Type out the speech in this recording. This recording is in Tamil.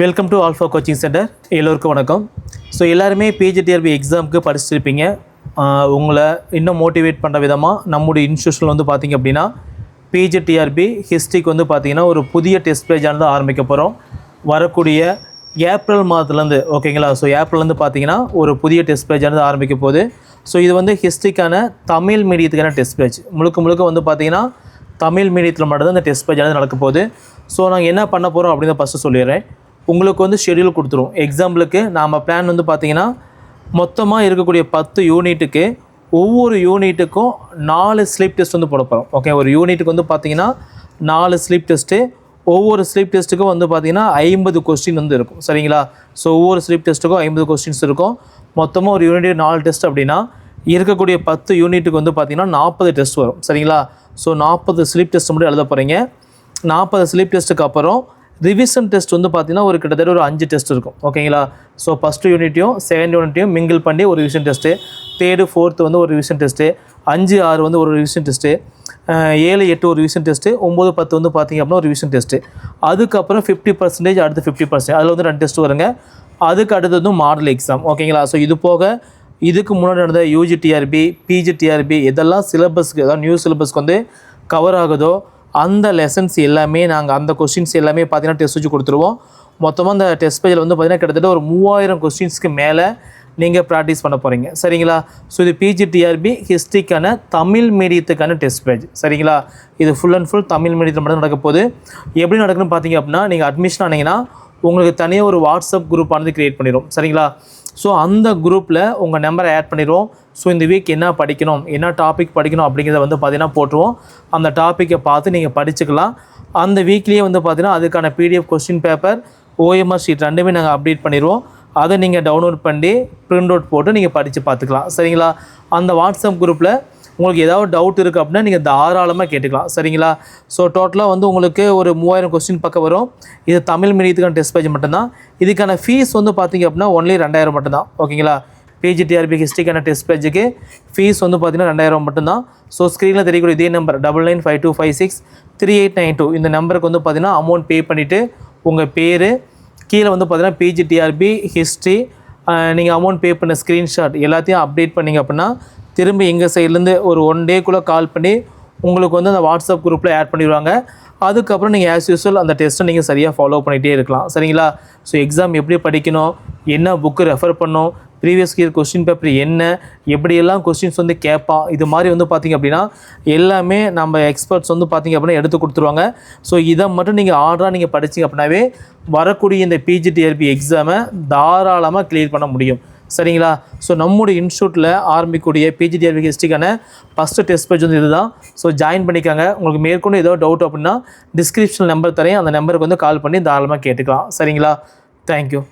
Welcome to Alpha coaching centre எல்லோருக்கும் வணக்கம். ஸோ எல்லாருமே பிஜிடிஆர்பி எக்ஸாமுக்கு படிச்சிருப்பீங்க. உங்களை இன்னும் மோட்டிவேட் பண்ணுற விதமாக நம்முடைய இன்ஸ்டியூஷனில் வந்து பார்த்தீங்க அப்படின்னா பிஜிடிஆர்பி ஹிஸ்ட்ரிக்கு வந்து பார்த்தீங்கன்னா ஒரு புதிய டெஸ்ட் பேஜானது ஆரம்பிக்க போகிறோம் வரக்கூடிய ஏப்ரல் மாதத்துலேருந்து ஓகேங்களா ஸோ ஏப்ரல்லேருந்து பார்த்தீங்கன்னா ஒரு புதிய டெஸ்ட் பேஜானது ஆரம்பிக்க போகுது. ஸோ இது வந்து ஹிஸ்ட்ரிக்கான தமிழ் மீடியத்துக்கான டெஸ்ட் பேஜ் முழுக்க முழுக்க வந்து பார்த்தீங்கன்னா தமிழ் மீடியத்தில் மட்டும்தான் இந்த டெஸ்ட் பேஜ் நடக்க போகுது. ஸோ நாங்கள் என்ன பண்ண போகிறோம் அப்படின்னு ஃபஸ்ட்டு சொல்லிடுறேன். உங்களுக்கு வந்து ஷெடியூல் கொடுத்துருவோம் எக்ஸாம்பிளுக்கு நாம் பிளான் வந்து பார்த்தீங்கன்னா மொத்தமாக இருக்கக்கூடிய பத்து யூனிட்டுக்கு ஒவ்வொரு யூனிட்டுக்கும் நாலு ஸ்லீப் டெஸ்ட் வந்து போட போகிறோம் ஓகே ஒரு யூனிட்டுக்கு வந்து பார்த்தீங்கன்னா நாலு ஸ்லீப் டெஸ்ட்டு ஒவ்வொரு ஸ்லீப் டெஸ்ட்டுக்கும் வந்து பார்த்தீங்கன்னா ஐம்பது கொஸ்டின் வந்து இருக்கும். சரிங்களா? ஸோ ஒவ்வொரு ஸ்லீப் டெஸ்ட்டுக்கும் ஐம்பது கொஸ்டின்ஸ் இருக்கும். மொத்தமாக ஒரு யூனிட் நாலு டெஸ்ட் அப்படின்னா இருக்கக்கூடிய பத்து யூனிட்டுக்கு வந்து பார்த்திங்கன்னா நாற்பது டெஸ்ட் வரும். சரிங்களா? ஸோ நாற்பது ஸ்லீப் டெஸ்ட் மட்டும் எழுத போகிறீங்க நாற்பது ஸ்லீப் டெஸ்ட்டுக்கு அப்புறம் ரிவிஷன் டெஸ்ட் வந்து பார்த்தீங்கன்னா ஒரு கிட்டத்தட்ட ஒரு அஞ்சு டெஸ்ட் இருக்கும். ஓகேங்களா ஸோ ஃபஸ்ட்டு யூனிட்டையும் செகண்ட் யூனிட்டையும் மிங்கிள் பண்ணி ஒரு ரிவிஷன் டெஸ்ட்டு தேர்டு ஃபோர்த்து வந்து ஒரு ரிவிஷன் டெஸ்ட்டு அஞ்சு ஆறு வந்து ஒரு ரிவிஷன் டெஸ்ட்டு ஏழு எட்டு ஒரு ரிவிஷன் டெஸ்ட்டு ஒம்பது பத்து வந்து பார்த்தீங்க அப்படின்னா ஒரு ரிவிஷன் டெஸ்ட்டு அதுக்கப்புறம் ஃபிஃப்டி பர்சன்டேஜ் அடுத்து ஃபிஃப்டி பர்சன்டேஜ் அதில் வந்து ரெண்டு டெஸ்ட் வருங்க. அதுக்கு அடுத்தது வந்து மாடல் எக்ஸாம் ஓகேங்களா ஸோ இது போக இதுக்கு முன்னாடி நடந்த யூஜி யூஜிடிஆர்பி பிஜிடிஆர்பி இதெல்லாம் சிலபஸ்க்கு அதாவது நியூ சிலபஸ்க்கு வந்து கவர் ஆகுதோ அந்த லெசன்ஸ் எல்லாமே நாங்கள் அந்த கொஸ்டின்ஸ் எல்லாமே பார்த்தீங்கன்னா டெஸ்ட் வச்சு கொடுத்துருவோம். மொத்தமாக அந்த டெஸ்ட் பேஜில் வந்து பார்த்திங்கன்னா கிட்டத்தட்ட ஒரு மூவாயிரம் கொஸ்டின்ஸ்க்கு மேலே நீங்கள் ப்ராக்டிஸ் பண்ண போகிறீங்க சரிங்களா? ஸோ இது பிஜிடிஆர்பி ஹிஸ்ட்ரிக்கான தமிழ் மீடியத்துக்கான டெஸ்ட் பேஜ் சரிங்களா? இது ஃபுல் அண்ட் ஃபுல் தமிழ் மீடியத்தில் மட்டும் நடக்க போகுது. எப்படி நடக்குன்னு பார்த்தீங்க அப்படின்னா நீங்கள் அட்மிஷன் ஆனீங்கன்னா உங்களுக்கு தனியாக ஒரு வாட்ஸ்அப் குரூப் ஆனது க்ரியேட் பண்ணிடும் சரிங்களா? ஸோ அந்த குரூப்பில் உங்கள் நம்பரை ஆட் பண்ணிடுவோம். ஸோ இந்த வீக் என்ன படிக்கணும் என்ன டாபிக் படிக்கணும் அப்படிங்கிறத வந்து பார்த்தீங்கன்னா போட்டுருவோம். அந்த டாப்பிக்கை பார்த்து நீங்கள் படிச்சுக்கலாம். அந்த வீக்லேயே வந்து பார்த்தீங்கன்னா அதுக்கான PDF question paper OMR sheet ரெண்டுமே நாங்கள் அப்டேட் பண்ணிடுவோம். அதை நீங்கள் டவுன்லோட் பண்ணி பிரிண்ட் அவுட் போட்டு நீங்கள் படித்து பார்த்துக்கலாம். சரிங்களா? அந்த வாட்ஸ்அப் குரூப்பில் உங்களுக்கு ஏதாவது டவுட் இருக்குது அப்படின்னா நீங்கள் தாராளமாக கேட்டுக்கலாம். சரிங்களா? ஸோ டோட்டலாக வந்து உங்களுக்கு ஒரு மூவாயிரம் கொஸ்டின் பக்கம் வரும். இது தமிழ் மீடியத்துக்கான டெஸ்ட் பேஜ் மட்டும்தான். இதுக்கான ஃபீஸ் வந்து பார்த்தீங்க அப்படின்னா ஒன்லி ரெண்டாயிரம் மட்டும்தான். ஓகேங்களா பிஜிடிஆர்பி ஹிஸ்ட்ரிக்கான டெஸ்ட் பேஜுக்கு ஃபீஸ் வந்து பார்த்தீங்கன்னா ரெண்டாயிரம் மட்டும்தான். ஸோ ஸ்க்ரீனில் தெரியக்கூடிய இதே number double nine five two five six three eight nine two இந்த நம்பருக்கு வந்து பார்த்திங்கன்னா அமௌண்ட் பே பண்ணிவிட்டு உங்கள் பேர் கீழே வந்து பார்த்தீங்கன்னா பிஜிடிஆர்பி ஹிஸ்ட்ரி நீங்கள் அமௌண்ட் பே பண்ண ஸ்க்ரீன்ஷாட் எல்லாத்தையும் அப்டேட் பண்ணிங்க அப்படின்னா திரும்பி எங்கள் சைட்லேருந்து ஒரு ஒன் டேக்குள்ளே கால் பண்ணி உங்களுக்கு வந்து அந்த வாட்ஸ்அப் குரூப்பில் ஆட் பண்ணிடுவாங்க. அதுக்கப்புறம் நீங்கள் ஆஸ் யூஸ்வல் அந்த டெஸ்ட்டை நீங்கள் சரியாக ஃபாலோ பண்ணிகிட்டே இருக்கலாம். சரிங்களா? ஸோ எக்ஸாம் எப்படி படிக்கணும்? என்ன புக்கு ரெஃபர் பண்ணும் ப்ரீவியஸ் இயர் கொஸ்டின் பேப்பர் என்ன? எப்படியெல்லாம் கொஸ்டின்ஸ் வந்து கேட்பான் இது மாதிரி வந்து பார்த்திங்க அப்படின்னா எல்லாமே நம்ம எக்ஸ்பர்ட்ஸ் வந்து பார்த்திங்க அப்படின்னா எடுத்து கொடுத்துருவாங்க. ஸோ இதை மட்டும் நீங்கள் ஆர்டராக நீங்கள் படிச்சிங்க அப்படின்னாவே வரக்கூடிய இந்த பிஜிடிஆர்பி எக்ஸாமை தாராளமாக கிளியர் பண்ண முடியும். சரிங்களா? ஸோ நம்முடைய இன்ஸ்டியூட்டில் ஆரம்பிக்கக்கூடிய பிஜிடிஆர்வி ஹிஸ்ட்ரிக்கான ஃபஸ்ட்டு டெஸ்ட் பேஜ் வந்து இதுதான். ஸோ ஜாயின் பண்ணிக்காங்க. உங்களுக்கு மேற்கொண்டு ஏதோ டவுட் அப்படின்னா டிஸ்கிரிப்ஷன் நம்பர் தரேன். அந்த நம்பருக்கு வந்து கால் பண்ணி தாராளமாக கேட்டுக்கலாம். சரிங்களா? தேங்க்யூ